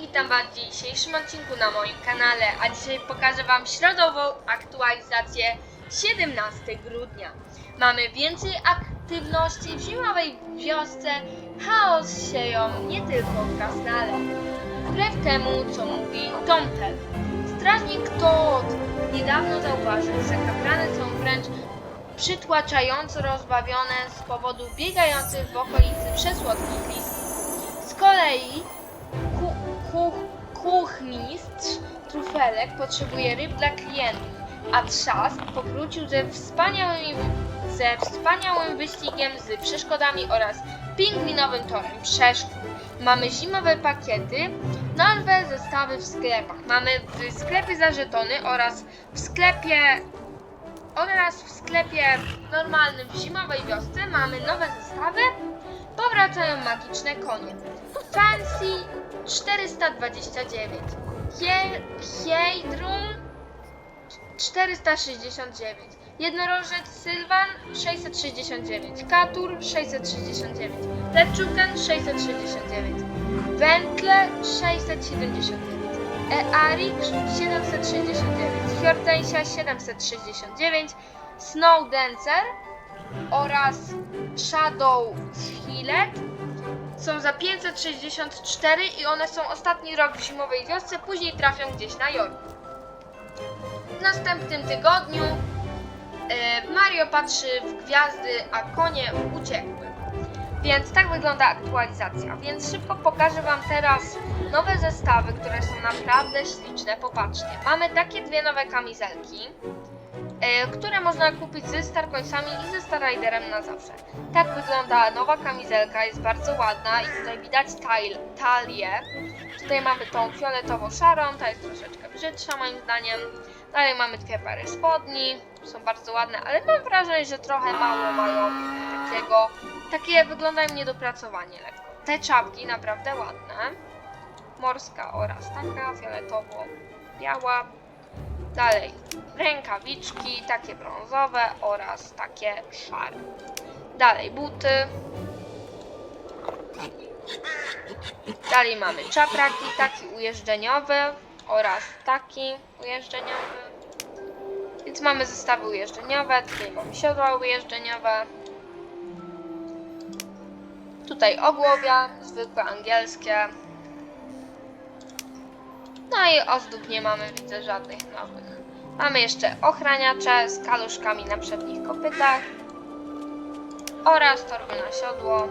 witam Was w dzisiejszym odcinku na moim kanale, a dzisiaj pokażę Wam środową aktualizację 17 grudnia. Mamy więcej aktywności w zimowej wiosce, chaos sieją nie tylko w Krasnale. Wbrew temu, co mówi Tomtel. Strażnik Todd niedawno zauważył, że kaprany są wręcz przytłaczająco rozbawione z powodu biegających w okolicy przesłodkich listów. Z kolei Trufelek potrzebuje ryb dla klientów, a Trzask powrócił ze, wspaniałymi, ze wspaniałym wyścigiem z przeszkodami oraz pingwinowym torem przeszkód. Mamy zimowe pakiety, nowe zestawy w sklepach. Mamy w sklepie za żetony oraz w sklepie oraz w sklepie normalnym w zimowej wiosce mamy nowe zestawy. Powracają magiczne konie. Fancy 429. Hie- Heidrun 469. Jednorożec Sylwan 669. Katur 669. Lepczuken 669. Wętle 679. Earik 769. Hortensia 769. Snow Dancer oraz Shadow Hillet są za 564 i one są ostatni rok w zimowej wiosce, później trafią gdzieś na Jork. W następnym tygodniu e, Mario patrzy w gwiazdy, a konie uciekły. Więc tak wygląda aktualizacja. Więc szybko pokażę Wam teraz nowe zestawy, które są naprawdę śliczne. Popatrzcie, mamy takie dwie nowe kamizelki które można kupić ze Starcoinsami i ze Star Riderem na zawsze. Tak wygląda nowa kamizelka, jest bardzo ładna i tutaj widać tal, talię. Tutaj mamy tą fioletowo-szarą, ta jest troszeczkę brzydsza moim zdaniem. Dalej mamy dwie pary spodni, są bardzo ładne, ale mam wrażenie, że trochę mało mają takiego, takie wyglądają niedopracowanie lekko. Te czapki naprawdę ładne. Morska oraz taka fioletowo-biała, Dalej, rękawiczki, takie brązowe oraz takie szare. Dalej, buty. Dalej mamy czapraki, taki ujeżdżeniowy oraz taki ujeżdżeniowy. Więc mamy zestawy ujeżdżeniowe, tutaj mamy siodła ujeżdżeniowe. Tutaj ogłowia, zwykłe angielskie. No i ozdób nie mamy, widzę, żadnych nowych. Mamy jeszcze ochraniacze z kaluszkami na przednich kopytach oraz torby na siodło.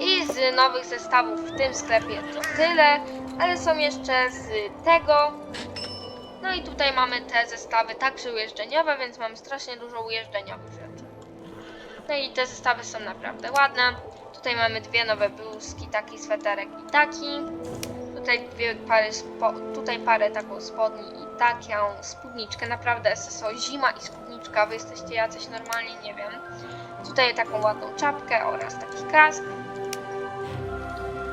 I z nowych zestawów w tym sklepie to tyle, ale są jeszcze z tego. No i tutaj mamy te zestawy także ujeżdżeniowe, więc mamy strasznie dużo ujeżdżeniowych rzeczy. No i te zestawy są naprawdę ładne. Tutaj mamy dwie nowe bluzki, taki sweterek i taki. Tutaj dwie pary, spo, tutaj parę taką spodni i taką spódniczkę. Naprawdę SSO zima i spódniczka. Wy jesteście jacyś normalni, nie wiem. Tutaj taką ładną czapkę oraz taki kask.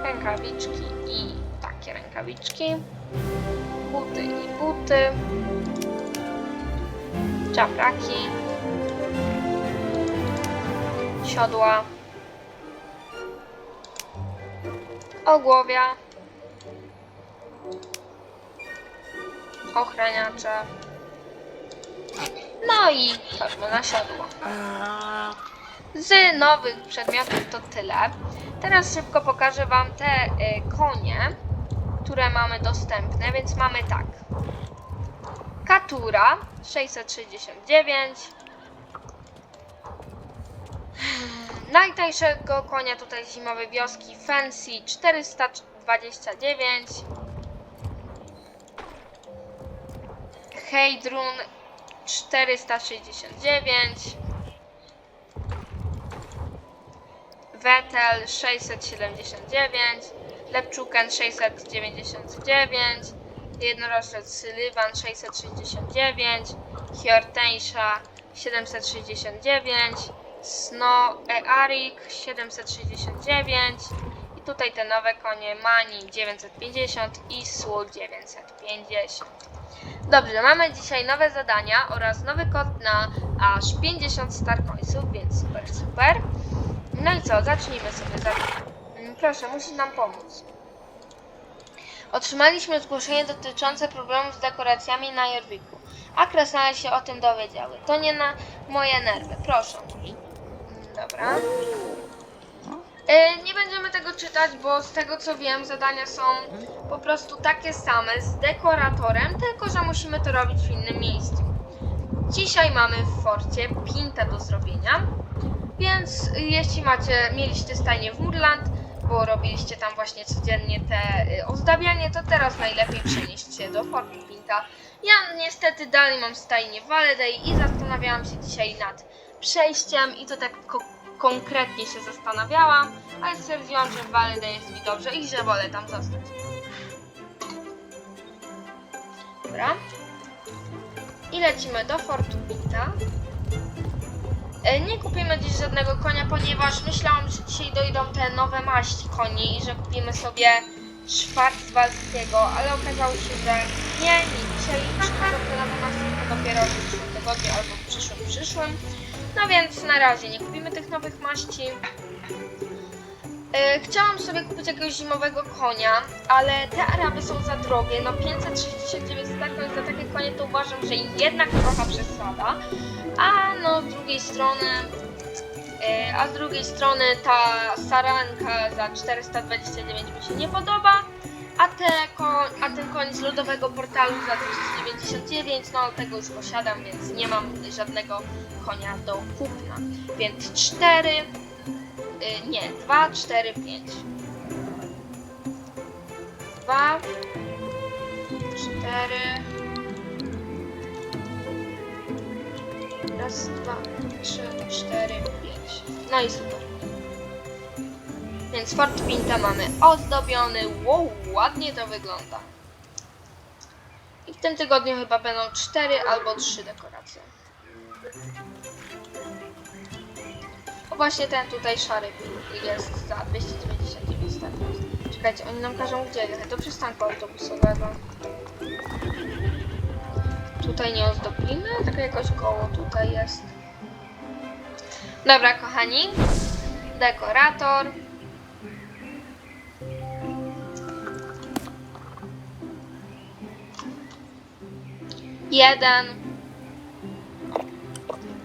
Rękawiczki i takie rękawiczki. Buty i buty. Czapraki. Siodła. Ogłowia. Ochraniacze. No i torby na siodło. Z nowych przedmiotów to tyle. Teraz szybko pokażę Wam te y, konie, które mamy dostępne, więc mamy tak. Katura 669. Najtańszego konia tutaj zimowej wioski Fancy 429. Heidrun 469 Vettel 679 Lepczuken 699 Jednorożec Sullivan 669 Hortensia 769 Snow Earik 769 i tutaj te nowe konie Mani 950 i Sól 950 Dobrze, mamy dzisiaj nowe zadania oraz nowy kod na aż 50 star coinsów, więc super, super. No i co, zacznijmy sobie. Mm, Proszę, musisz nam pomóc. Otrzymaliśmy zgłoszenie dotyczące problemów z dekoracjami na Jorwiku, a krasnale się o tym dowiedziały. To nie na moje nerwy, proszę. Dobra. E, nie będziemy tego czytać, bo z tego co wiem, zadania są po prostu takie same z dekoratorem, tylko że musimy to robić w innym miejscu. Dzisiaj mamy w forcie pintę do zrobienia, więc jeśli macie, mieliście stajnię w Murland, bo robiliście tam właśnie codziennie te y, ozdabianie, to teraz najlepiej przenieść się do fortu pinta. Ja niestety dalej mam stajnię w Valedale i zastanawiałam się dzisiaj nad przejściem i to tak konkretnie się zastanawiałam, ale stwierdziłam, że w Valedale jest mi dobrze i że wolę tam zostać. Dobra. I lecimy do Fortu Pinta. E, Nie kupimy dziś żadnego konia, ponieważ myślałam, że dzisiaj dojdą te nowe maści koni i że kupimy sobie szwarcwalskiego, ale okazało się, że nie, nie dzisiaj przychodzą te nowe maści, dopiero w przyszłym tygodniu albo w przyszłym, przyszłym. No więc na razie nie kupimy tych nowych maści. E, Chciałam sobie kupić jakiegoś zimowego konia, ale te Araby są za drogie. No 569 staków za takie konie to uważam, że jednak trochę przesada. A no z drugiej strony, a z drugiej strony ta saranka za 429 mi się nie podoba. A, te a ten koń z lodowego portalu za 299, no tego już posiadam, więc nie mam żadnego konia do kupna. Więc 4, y, nie, 2, 4, 5. 2, 4, raz, dwa, trzy, cztery, pięć. No i super. Więc Fort Pinta mamy ozdobiony. Wow, ładnie to wygląda. I w tym tygodniu chyba będą cztery albo trzy dekoracje. O właśnie ten tutaj szary jest za 299 staków. Czekajcie, oni nam każą gdzie jechać? Do przystanku autobusowego. Tutaj nie ozdobimy, tylko jakoś koło tutaj jest. Dobra, kochani. Dekorator. Jeden.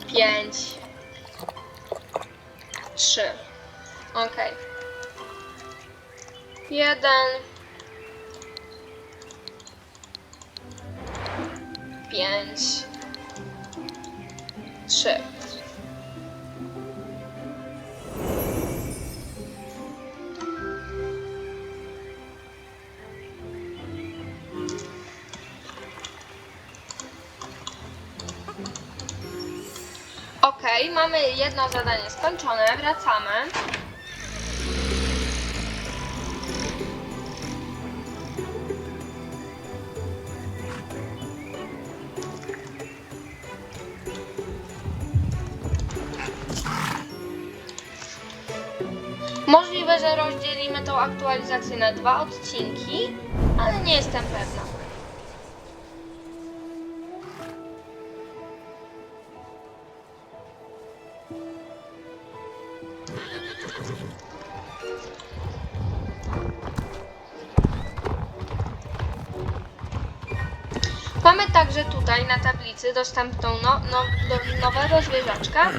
Pięć. Trzy. Okej. Jeden. Pięć. Trzy. Okej, mamy jedno zadanie skończone, wracamy. Możliwe, że rozdzielimy tą aktualizację na dwa odcinki, ale nie jestem pewna. Także tutaj na tablicy dostępną no, no, do nowego zwierzaczka,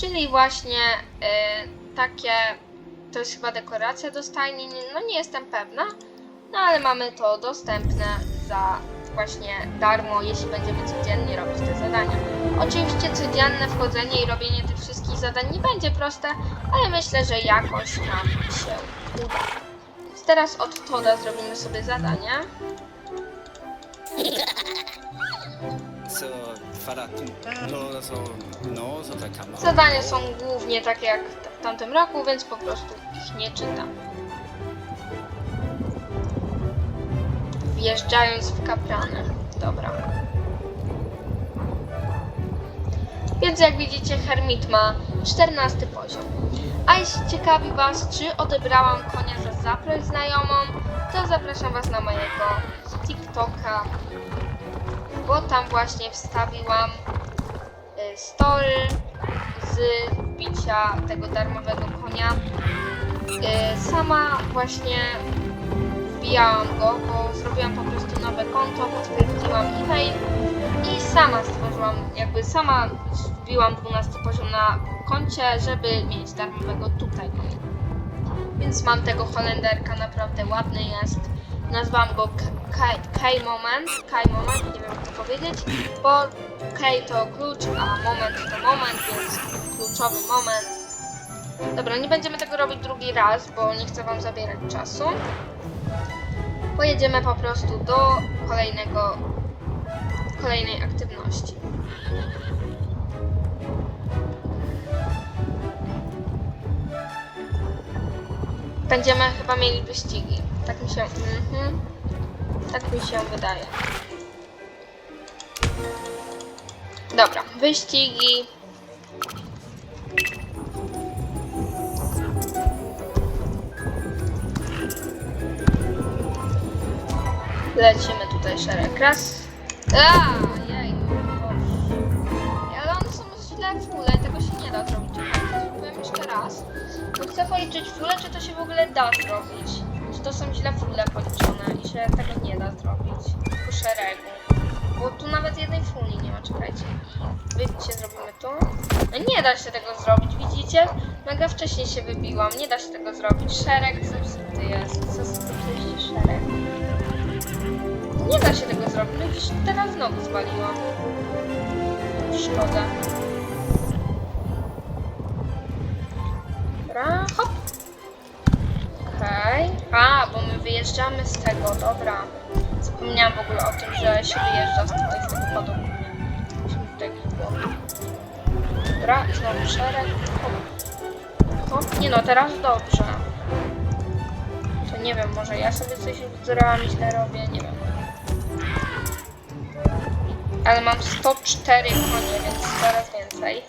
czyli właśnie y, takie, to jest chyba dekoracja do stajni, no nie jestem pewna, no ale mamy to dostępne za właśnie darmo, jeśli będziemy codziennie robić te zadania. Oczywiście codzienne wchodzenie i robienie tych wszystkich zadań nie będzie proste, ale myślę, że jakoś nam się uda. Więc teraz od Toda zrobimy sobie zadanie. Så där kan man. Zadania są głównie takie jak w tamtym roku, więc po prostu ich nie czytam. Wjeżdżając w kapranę. Dobra. Więc jak widzicie, Hermit ma 14 poziom. A jeśli ciekawi Was, czy odebrałam konia za zaproś znajomą, to zapraszam Was na mojego TikToka, bo tam właśnie wstawiłam y, story z bicia tego darmowego konia. Y, Sama właśnie wbijałam go, bo zrobiłam po prostu nowe konto, potwierdziłam e-mail i sama stworzyłam, jakby sama wbiłam 12 poziom na koncie, żeby mieć darmowego tutaj konta. Więc mam tego Holenderka, naprawdę ładny jest. Nazwałam go K- K- K-Moment, K-Moment, nie wiem jak to powiedzieć, bo K to klucz, a moment to moment, więc kluczowy moment. Dobra, nie będziemy tego robić drugi raz, bo nie chcę Wam zabierać czasu. Pojedziemy po prostu do kolejnego, kolejnej aktywności. Będziemy chyba mieli wyścigi. Tak mi się, mhm, tak mi się wydaje. Dobra, wyścigi. Lecimy tutaj szereg. Raz. A, jej. Ale one są źle fule, tego się nie da zrobić. Spróbujemy jeszcze raz. Bo chcę policzyć fule, czy to się w ogóle da zrobić. To są źle fule policzone i się tego nie da zrobić. Po szeregu. Bo tu nawet jednej fuli nie ma, czekajcie. Wybicie zrobimy tu. No nie da się tego zrobić, widzicie? Mega wcześniej się wybiłam, nie da się tego zrobić. Szereg zepsuty jest. Zepsuty szereg. Nie da się tego zrobić. No teraz znowu zwaliłam. Szkoda. Dobra, hop. Okej. A, bo my wyjeżdżamy z tego, dobra. Zapomniałam w ogóle o tym, że się wyjeżdża z tutaj, z tego. Musimy tutaj. Dobra, znowu szereg. Hop. Hop. Nie no, teraz dobrze. To nie wiem, może ja sobie coś wzorałam i źle robię, nie wiem. Ale mam 104 konie, więc coraz więcej.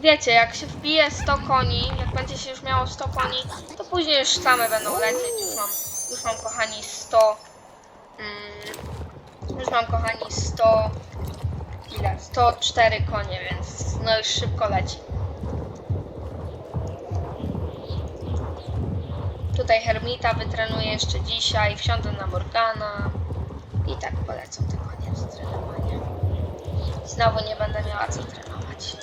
Wiecie, jak się wbije 100 koni, jak będzie się już miało 100 koni, to później już same będą lecieć. Już mam, już mam kochani 100. Mm, już mam kochani 100. Ile? 104 konie, więc no już szybko leci. Tutaj Hermita wytrenuję jeszcze dzisiaj, wsiądę na Morgana i tak polecą te konie do trenowania. Znowu nie będę miała co trenować.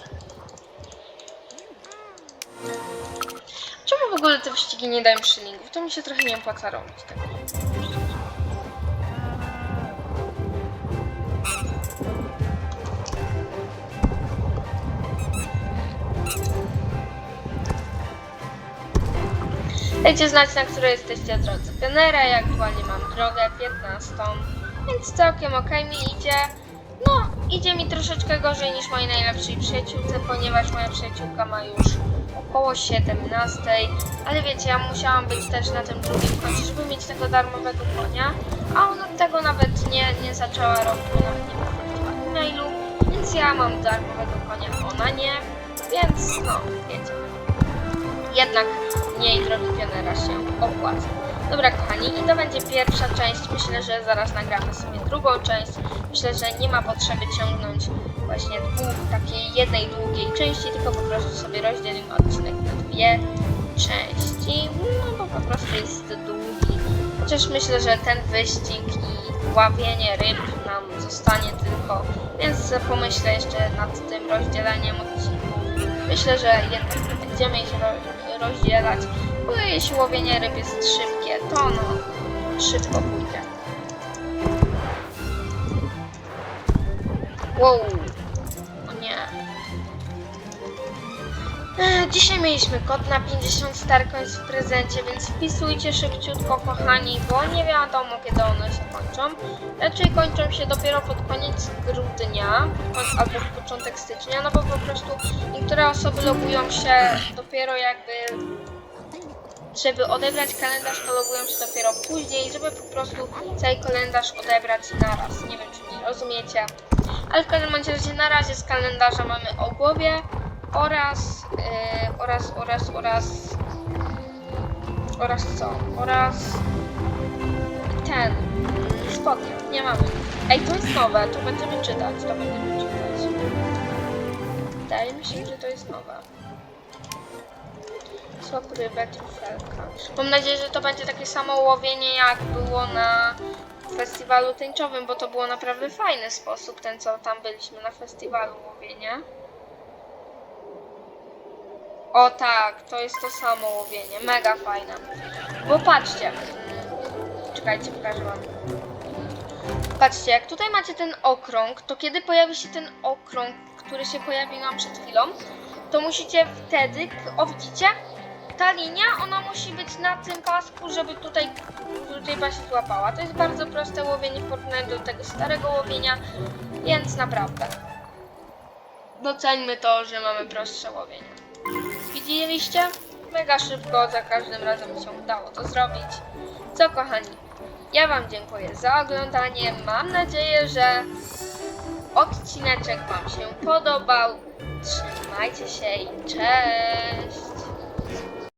Czemu w ogóle te wyścigi nie dają szylingów? To mi się trochę nie opłaca robić tego. Dajcie znać, na której jesteście drodze pionera. Ja aktualnie mam drogę 15, więc całkiem ok mi idzie. No, idzie mi troszeczkę gorzej niż mojej najlepszej przyjaciółce, ponieważ moja przyjaciółka ma już około 17, ale wiecie, ja musiałam być też na tym drugim końcu, żeby mieć tego darmowego konia, a ona tego nawet nie, nie zaczęła robić, bo nawet nie potwierdziła e-mailu, więc ja mam darmowego konia, ona nie, więc no, wiecie. Jednak mniej drogi pionera się opłaca. Dobra kochani, i to będzie pierwsza część. Myślę, że zaraz nagramy sobie drugą część. Myślę, że nie ma potrzeby ciągnąć właśnie dwóch, takiej jednej długiej części, tylko po prostu sobie rozdzielimy odcinek na dwie części. No bo po prostu jest długi. Chociaż myślę, że ten wyścig i ławienie ryb nam zostanie tylko, więc pomyślę jeszcze nad tym rozdzieleniem odcinków. Myślę, że jednak będziemy ich ro- rozdzielać, bo jeśli łowienie ryb jest szybkie, to no szybko pójdzie. Wow. O nie. E, Dzisiaj mieliśmy kod na 50 Starcoins w prezencie, więc wpisujcie szybciutko kochani, bo nie wiadomo kiedy one się kończą. Raczej kończą się dopiero pod koniec grudnia albo w początek stycznia, no bo po prostu niektóre osoby logują się dopiero jakby żeby odebrać kalendarz, to logują się dopiero później, żeby po prostu cały kalendarz odebrać naraz. Nie wiem, czy mnie rozumiecie. Ale w każdym razie na razie z kalendarza mamy o głowie oraz, yy, oraz, oraz, oraz, oraz co? Oraz ten, mm, spodnie. Nie mamy. Ej, to jest nowe, to będziemy czytać, to będziemy czytać. Wydaje mi się, że to jest nowe. Rybę, trufelka. Mam nadzieję, że to będzie takie samo łowienie jak było na festiwalu tęczowym, bo to było naprawdę fajny sposób, ten co tam byliśmy na festiwalu łowienia. O tak, to jest to samo łowienie, mega fajne. Bo patrzcie, czekajcie, pokażę wam. Patrzcie, jak tutaj macie ten okrąg, to kiedy pojawi się ten okrąg, który się pojawił nam przed chwilą, to musicie wtedy, o widzicie, ta linia, ona musi być na tym pasku, żeby tutaj ryba się złapała. To jest bardzo proste łowienie w porównaniu do tego starego łowienia, więc naprawdę doceńmy to, że mamy prostsze łowienie. Widzieliście? Mega szybko, za każdym razem się udało to zrobić. Co kochani, ja Wam dziękuję za oglądanie. Mam nadzieję, że odcineczek Wam się podobał. Trzymajcie się i cześć!